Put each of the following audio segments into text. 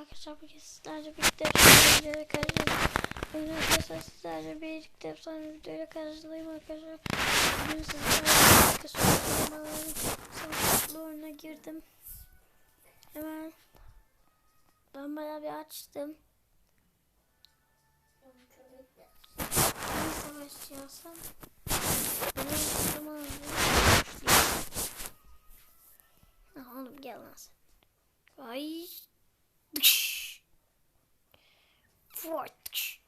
arkadaşlar bugün sizlerle birlikte efsane videoyla karşınızdayım. Bugün arkadaşlar sizlerle birlikte efsane videoyla karşınızdayım arkadaşlar. Bugün sizlerle birlikte son videoların savaşlarına girdim. Hemen ben bayağı bir açtım. Hangi savaşçı alsam? Benim zaman Fort.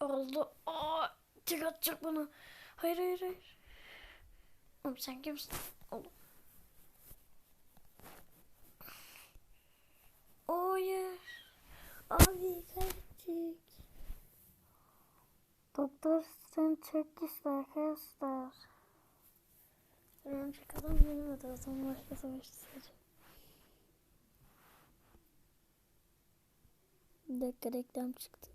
Oldu. Aa, tek atacak bana. Hayır hayır hayır. Oğlum sen kimsin? Oğlum. Hayır. Abi kaybettik. Doktor çok güçlü arkadaşlar. Örümcek adam benim adı. O zaman başka savaşçı seçeceğim. Dakika reklam çıktı.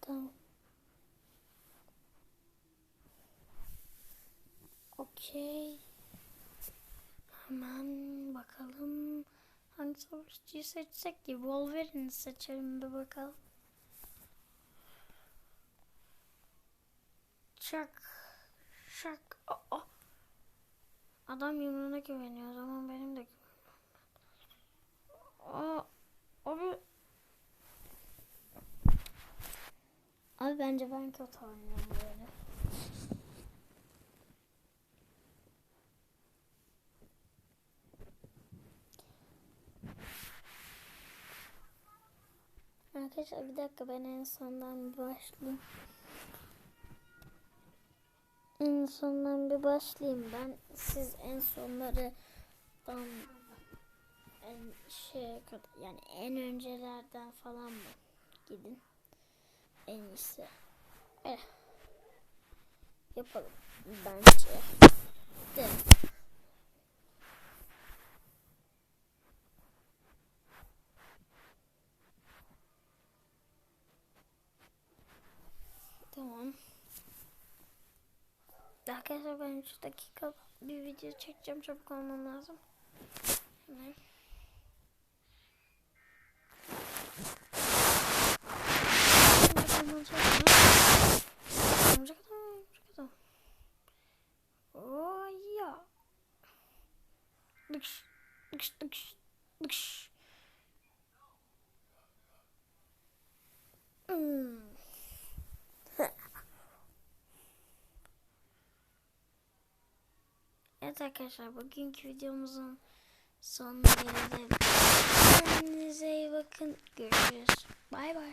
Tamam. Okey. Hemen bakalım. Hangi savaşçıyı seçsek ki? Wolverine'i seçelim bir bakalım. Şak. Şak. Aa. Adam yumruğuna güveniyor. O zaman benim de. Aa. Abi. Abi bence ben kötü oynuyorum böyle. Arkadaşlar bir dakika ben en sondan başlayayım. En sondan bir başlayayım ben. Siz en sonlardan en şey kadar yani en öncelerden falan mı gidin? En iyisi. Eh. Yapalım bence. De. Tamam. Arkadaşlar ben 3 dakika bir video çekeceğim. Çabuk olmam lazım. Hemen. Oo ya. Dıkş, dıkş, dıkş, dıkş. Evet arkadaşlar bugünkü videomuzun sonuna gelelim. Kendinize iyi bakın. Görüşürüz. Bay bay.